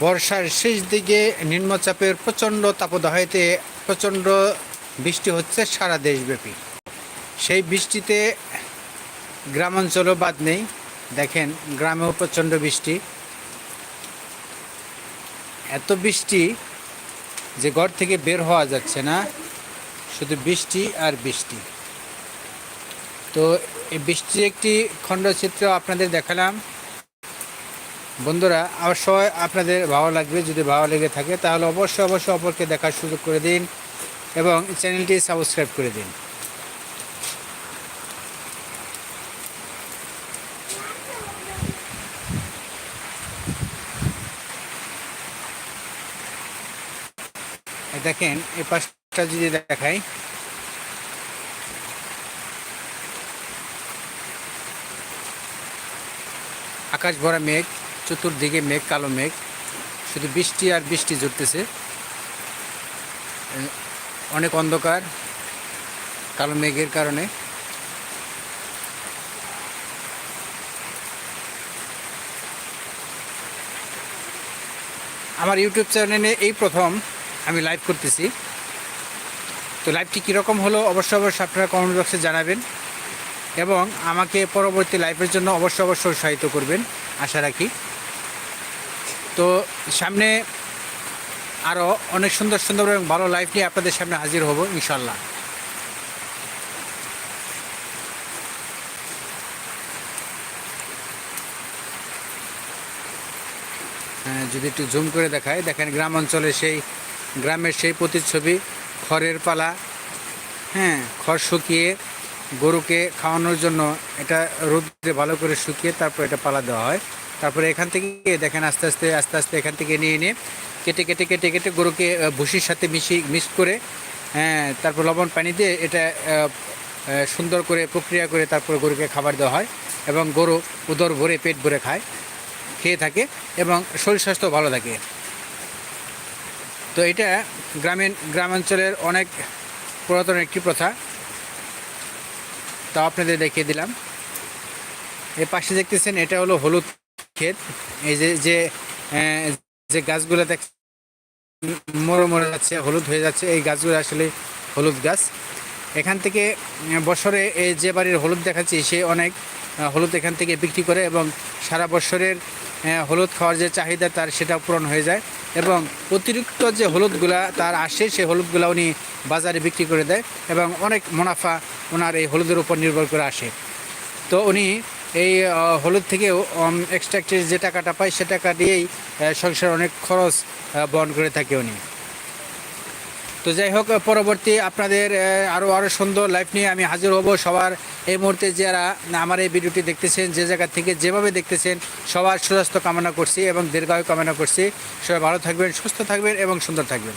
বর্ষার শেষ দিকে নিম্নচাপের প্রচণ্ড তাপদাহেতে প্রচণ্ড বৃষ্টি হচ্ছে সারা দেশব্যাপী। সেই বৃষ্টিতে গ্রামাঞ্চলও বাদ নেই। দেখেন, গ্রামেও প্রচণ্ড বৃষ্টি। এত বৃষ্টি যে ঘর থেকে বের হওয়া যাচ্ছে না, শুধু বৃষ্টি আর বৃষ্টি। তো এই বৃষ্টির একটি খণ্ডচিত্র আপনাদের দেখালাম। বন্ধুরা, অবশ্যই আপনাদের ভালো লাগবে, যদি ভালো লেগে থাকে, তাহলে অবশ্যই অবশ্যই অপরকে দেখার সুযোগ করে দিন এবং চ্যানেলটি সাবস্ক্রাইব করে দিন। দেখেন, এই পাশটা যদি দেখাই। আকাশ ভরা মেঘ। চতুর্দিকে মেঘ, কালো মেঘ। শুধু বৃষ্টি আর বৃষ্টি জুটতেছে অনেক অন্ধকার, কালো মেঘের কারণে। আমার ইউটিউব চ্যানেলে এই প্রথম আমি লাইভ করতেছি। তো লাইভটি কীরকম হলো অবশ্যই অবশ্যই আপনারা কমেন্ট বক্সে জানাবেন এবং আমাকে পরবর্তী লাইফের জন্য অবশ্যই অবশ্যই উৎসাহিত করবেন। আশা রাখি। তো সামনে আরও অনেক সুন্দর সুন্দর এবং ভালো লাইফ নিয়ে আপনাদের সামনে হাজির হব ইনশাল্লাহ হ্যাঁ, যদি একটু জুম করে দেখায় দেখেন গ্রাম অঞ্চলে সেই গ্রামের সেই প্রতিচ্ছবি খড়ের পালা হ্যাঁ খড় শুকিয়ে গরুকে খাওয়ানোর জন্য এটা রোদে ভালো করে শুকিয়ে তারপর এটা পালা দেওয়া হয়। তারপরে এখান থেকে দেখেন আস্তে আস্তে আস্তে আস্তে এখান থেকে নিয়ে নিয়ে কেটে কেটে কেটে কেটে গরুকে ভুসির সাথে মিশি মিক্স করে হ্যাঁ তারপর লবণ পানি দিয়ে এটা সুন্দর করে প্রক্রিয়া করে তারপর গরুকে খাবার দেওয়া হয় এবং গরু উদর ভরে পেট ভরে খায়, খেয়ে থাকে এবং শরীর স্বাস্থ্য ভালো থাকে। তো এটা গ্রামীণ, গ্রামাঞ্চলের অনেক পুরাতন একটি প্রথা। তা আপনাদের দেখিয়ে দিলাম। এর পাশে দেখতেছেন, এটা হলো হলুদ ক্ষেত। এই যে যে যে গাছগুলো দেখ, মরে মরে যাচ্ছে, হলুদ হয়ে যাচ্ছে, এই গাছগুলো আসলে হলুদ গাছ। এখান থেকে বছরে এই যে বাড়ির হলুদ দেখাচ্ছি, সে অনেক হলুদ এখান থেকে বিক্রি করে এবং সারা বছরের হলুদ খাওয়ার যে চাহিদা তার সেটা পূরণ হয়ে যায়। এবং অতিরিক্ত যে হলুদগুলা তার আসে, সেই হলুদগুলা উনি বাজারে বিক্রি করে দেয় এবং অনেক মুনাফা ওনার এই হলুদের উপর নির্ভর করে আসে। তো উনি এই হলুদ থেকেও এক্সট্রাক্টের যে টাকাটা পায়, সে টাকা দিয়েই সংসার অনেক খরচ বহন করে থাকে উনি। তো যাই হোক, পরবর্তী আপনাদের আরও আরও সুন্দর লাইফ নিয়ে আমি হাজির হব সবার। এই মুহূর্তে যারা আমার এই ভিডিওটি দেখতেছেন, যে জায়গা থেকে যেভাবে দেখতেছেন, সবার সুস্বাস্থ্য কামনা করছি এবং দীর্ঘায়ু কামনা করছি। সবাই ভালো থাকবেন, সুস্থ থাকবেন এবং সুন্দর থাকবেন।